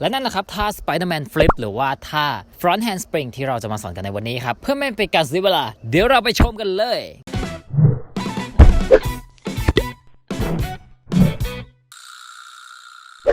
และนั่นแหละครับท่า Spider-Man Flip หรือว่าท่า Front Hand Spring ที่เราจะมาสอนกันในวันนี้ครับ เพื่อไม่เป็นการเสียเวลา เดี๋ยวเราไปชมกันเลย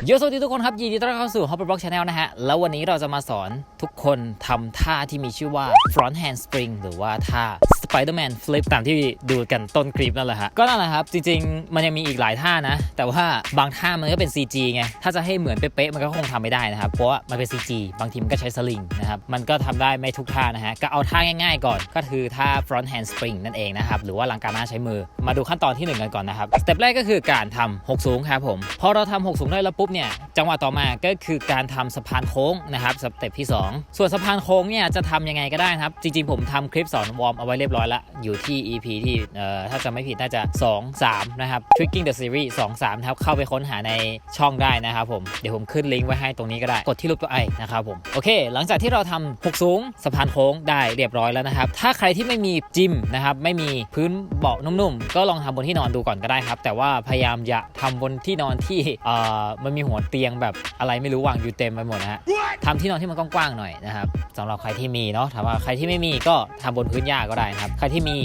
โยสวัสดีทุกคนครับยินดีต้อนรับเข้าสู่ Hopper Block Channel นะฮะ แล้ววันนี้เราจะมาสอนทุกคนทำท่าที่มีชื่อว่า front hand spring หรือว่าท่า Spider-Man Flip ตามที่ดูกันต้นคลิปนั่นแหละฮะก็นั่นแหละครับ จริง ๆ มันยังมีอีกหลายท่านะ แต่ว่าบางท่ามันก็เป็น CG ไง ถ้าจะให้เหมือนเป๊ะๆมันก็คงทำไม่ได้นะครับ เพราะว่ามันเป็น CG บางทีมันก็ใช้สลิงนะครับ มันก็ทำได้ไม่ทุกท่านะฮะ ก็เอาท่าง่ายๆ ก่อน ก็คือท่า front hand spring นั่นเองนะครับ หรือว่าลังการหน้าใช้มือ มาดูขั้นตอนที่หนึ่งกันก่อนนะครับ สเต็ปแรกก็คือการทำหกสูงครับผม พอเราทำหกสูงได้แล้วปุ๊บเนี่ย จังหวะต่อมาก็คือการทำสะพานโค้งนะครับ สเต็ปที่ 2 ส่วนสะพานโค้งเนี่ยจะทำยังไงก็ได้นะครับ จริงๆผมทำคลิปสอนวอร์มเอาไว้เรียบร้อยแล้วอยู่ที่ EP ที่เอ่อถ้าจำไม่ผิดน่าจะ 2 3 นะครับ Tricking the Series 2 3ครับเข้าไปค้นหาในช่องได้นะครับผม เดี๋ยวผมขึ้นลิงก์ไว้ให้ตรงนี้ก็ได้ กดที่รูปตัวไอนะครับผม โอเค หลังจากที่เราทำหกสูงสะพานโค้งได้เรียบร้อยแล้วนะครับ ถ้าใครที่ไม่มีจิมนะครับไม่มีพื้นเบาะนุ่มๆ ก็ลองทำบนที่นอนดูก่อนก็ได้ครับ แต่ว่าพยายามอย่าทำบนที่นอนที่เอ่อมันมีหัวเตียงแบบอะไรไม่รู้วางอยู่เต็มไปหมดนะฮะ ทำที่นอนที่มันกว้างๆหน่อยนะครับสำหรับใครที่มีเนาะถามว่าใครที่ไม่มีก็ทำบนพื้นหญ้าก็ได้นะครับใครที่มี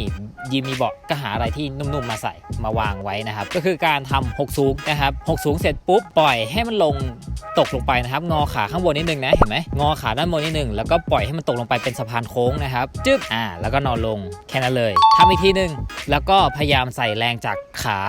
ยิมมีเบาะก็หาอะไรที่นุ่มๆมาใส่มาวางไว้นะครับ ก็คือการทำหกสูงนะครับหกสูงเสร็จปุ๊บปล่อยให้มันลงตกลงไปนะครับ งอขาข้างบนนิดนึงนะเห็นไหมงอขาด้านบนนิดนึงแล้วก็ปล่อยให้มันตกลงไปเป็นสะพานโค้งนะครับจึ๊บอ่าแล้วก็นอนลงแค่นั้นเลยทำอีกทีหนึงแล้วก็พยายามใส่แรงจากขา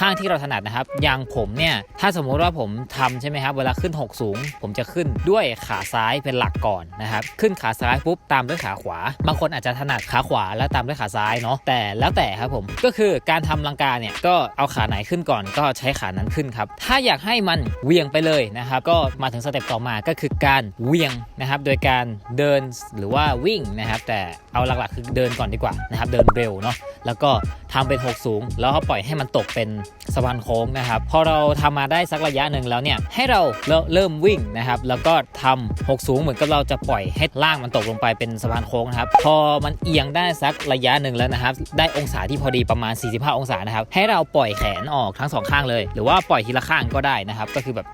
ข้างที่เราถนัดนะครับ อย่างผมเนี่ย ถ้าสมมุติว่าผมทำใช่ไหมครับ เวลาขึ้น 6 สูง ผมจะขึ้นด้วยขาซ้ายเป็นหลักก่อนนะครับ ขึ้นขาซ้ายปุ๊บตามด้วยขาขวา บางคนอาจจะถนัดขาขวาแล้วตามด้วยขาซ้ายเนาะ แต่แล้วแต่ครับผม ก็คือการทำลังกาเนี่ยก็เอาขาไหนขึ้นก่อน ก็ใช้ขานั้นขึ้นครับ ถ้าอยากให้มันเวียงไปเลยนะครับ ก็มาถึงสเต็ปต่อมาก็คือการเวียงนะครับ โดยการเดินหรือว่าวิ่งนะครับ แต่เอาหลักๆคือเดินก่อนดีกว่านะครับ เดินเร็วเนาะ แล้วก็ทำเป็น6สูง แล้วก็ปล่อยให้มันตกเป็นสะพานโค้งนะครับ พอเราทำมาได้สักระยะหนึ่งแล้วเนี่ยให้เราเริ่มวิ่งนะครับ แล้วก็ทำ6สูงเหมือนกับเราจะปล่อยให้ล่างมันตกลงไปเป็นสะพานโค้งนะครับ พอมันเอียงได้สักระยะหนึ่งแล้วนะครับ ได้องศาที่พอดีประมาณ 45 องศานะครับ ให้เราปล่อยแขนออกทั้งสองข้างเลย หรือว่าปล่อยทีละข้างก็ได้นะครับ ก็คือแบบ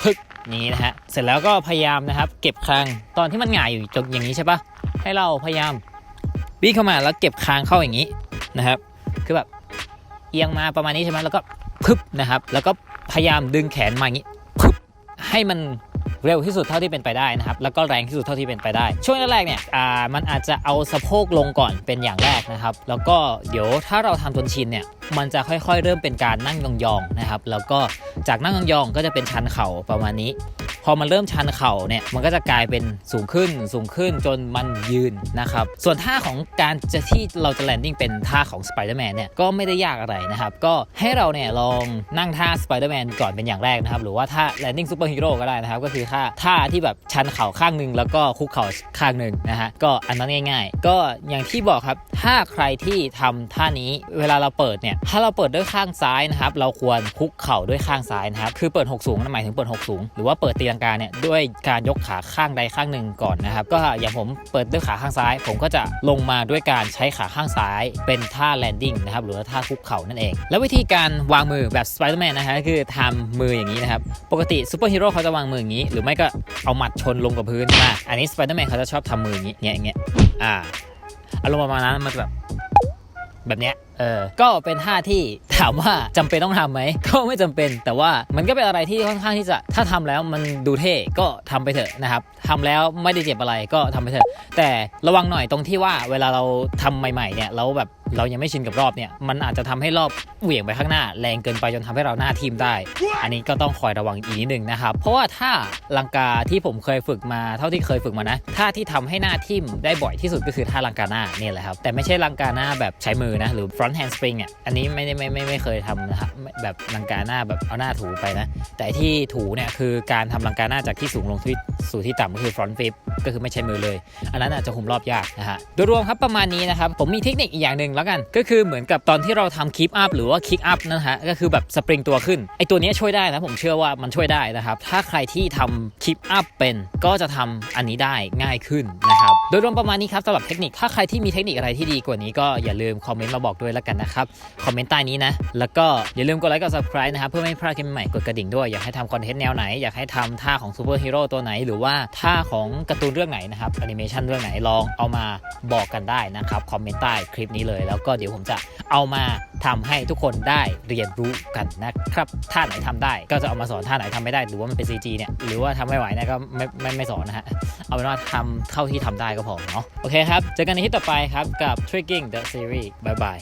พึกนี้นะฮะ เสร็จแล้วก็พยายามนะครับ เก็บคางตอนที่มันหงายอยู่ตรงอย่างนี้ใช่ปะให้เราพยายาม วิ่งเข้ามาแล้วเก็บคางเข้าอย่างนี้นะครับ คือแบบเอียงมาประมาณนี้ใช่ไหมแล้วก็พึบนะครับ แล้วก็พยายามดึงแขนมาอย่างนี้พึบให้มันเร็วที่สุดเท่าที่เป็นไปได้นะครับ แล้วก็แรงที่สุดเท่าที่เป็นไปได้ ช่วงแรกๆเนี่ยอ่ามันอาจจะเอาสะโพกลงก่อนเป็นอย่างแรกนะครับ แล้วก็เดี๋ยวถ้าเราทำจนชินเนี่ย มันจะค่อยๆ เริ่มเป็นการนั่งยองๆนะครับ แล้วก็จากนั่งยองๆก็จะเป็นชันเข่าประมาณนี้ พอมันเริ่มชันเข่าเนี่ยมันก็จะกลายเป็นสูงขึ้นสูงขึ้นจนมันยืนนะครับ ส่วนท่าของการจะที่เราจะแลนดิ้งเป็นท่าของ Spider-Man เนี่ยก็ไม่ได้ยากอะไรนะครับ ก็ให้เราเนี่ยลองนั่งท่า Spider-Man ก่อนเป็นอย่างแรกนะครับ หรือว่าท่า landing super hero ก็ได้นะครับ ก็คือท่าท่าที่แบบชันเข่าข้างหนึ่งแล้วก็คุกเข่าข้างหนึ่งนะฮะก็อันนั้นง่าย ๆ ก็อย่างที่บอกครับถ้าใครที่ทำท่านี้เวลาเราเปิดเนี่ยถ้าเราเปิดด้วยข้างซ้ายนะครับเราควรคุกเข่าด้วยข้างซ้ายนะครับคือเปิด6สูงนั่นหมายถึงเปิด6สูงหรือว่าเปิดตีลังกาเนี่ยด้วยการยกขาข้างใดข้างหนึ่งก่อนนะครับ ก็อย่างผมเปิดด้วยขาข้างซ้าย ผมก็จะลงมาด้วยการใช้ขาข้างซ้าย เป็นท่าแลนดิ้งนะครับหรือว่าท่าคุกเข่านั่นเอง แล้ววิธีการวางมือแบบสไปเดอร์แมนนะฮะคือทำมืออย่างนี้นะครับ ปกติซูเปอร์ฮีโร่เขาจะวางมืออย่างนี้ หรือไม่ก็เอาหมัดชนลงกับพื้นมาอันนี้สไปเดอร์แมนเขาจะชอบทำมืออย่างนี้เงี้ยอย่างเงี้ยอ่าอารมณ์ประมาณนั้นมันแบบ แบบเนี้ยเออก็เป็นท่าที่ถามว่าจำเป็นต้องทำไหมก็ไม่จำเป็น แต่ว่ามันก็เป็นอะไรที่ค่อนข้างที่จะถ้าทำแล้วมันดูเท่ก็ทำไปเถอะนะครับทำแล้วไม่ได้เจ็บอะไรก็ทำไปเถอะ แต่ระวังหน่อยตรงที่ว่าเวลาเราทำใหม่ๆเนี่ยเราแบบ เรายังไม่ชินกับรอบเนี่ยมันอาจจะทำให้รอบเหวี่ยงไปข้างหน้า แรงเกินไปจนทำให้เราหน้าทิมได้ อันนี้ก็ต้องคอยระวังอีกนิดนึงนะครับ เพราะว่าถ้าลังกาที่ผมเคยฝึกมาเท่าที่เคยฝึกมานะท่าที่ทำให้หน้าทิมได้บ่อยที่สุดก็คือท่าลังกาหน้าเนี่ยแหละครับแต่ไม่ใช่ลังกาหน้าแบบใช้มือนะหรือ front hand spring อะอันนี้ไม่ได้ไม่ไม่ไม่เคยทำนะครับไม่แบบลังกาหน้าแบบเอาหน้าถูไปนะ แต่ที่ถูเนี่ยคือการทำลังกาหน้าจากที่สูงลงที่สู่ที่ต่ำก็คือ front flip ก็คือไม่ใช้มือเลย อันนั้นอาจจะคุมรอบยากนะฮะโดยรวมครับประมาณนี้นะครับผมมีเทคนิคอีกอย่างหนึ่งแล้วกัน ก็คือเหมือนกับตอนที่เราทำคีปอัพหรือว่าคิกอัพนะฮะก็คือแบบสปริงตัวขึ้นไอตัวนี้ช่วยได้นะผมเชื่อว่ามันช่วยได้นะครับถ้าใครที่ทำคีปอัพเป็นก็จะทำอันนี้ได้ง่ายขึ้นนะครับ โดยรวมประมาณนี้ครับสำหรับเทคนิค ถ้าใครที่มีเทคนิคอะไรที่ดีกว่านี้ก็อย่าลืมคอมเมนต์มาบอกด้วยแล้วกันนะครับ คอมเมนต์ใต้นี้นะ แล้วก็อย่าลืมกดไลค์กด subscribe นะครับเพื่อไม่พลาดคลิปใหม่ กดกระดิ่งด้วย อยากให้ทำคอนเทนต์แนวไหน อยากให้ทำท่าของซูเปอร์ฮีโร่ตัวไหน หรือว่าท่าของการ์ตูนเรื่องไหนนะครับแอนิเมชันเรื่องไหนลองเอามาบอกกันได้นะครับคอมเมนต์ใต้คลิปนี้เลย แล้วก็เดี๋ยวผมจะเอามาทำให้ทุกคนได้เรียนรู้กันนะครับท่าไหนทำได้ก็จะเอามาสอนท่าไหนทำไม่ได้หรือว่ามันเป็น CG เนี่ยหรือว่าทำไม่ไหวเนี่ยก็ไม่ไม่ไม่สอนนะฮะเอาเป็นว่าทำเท่าที่ทำได้กพอเนาะโอเคครับ เจอกันในที่ต่อไปครับกับ Tricking the Series บ๊ายบาย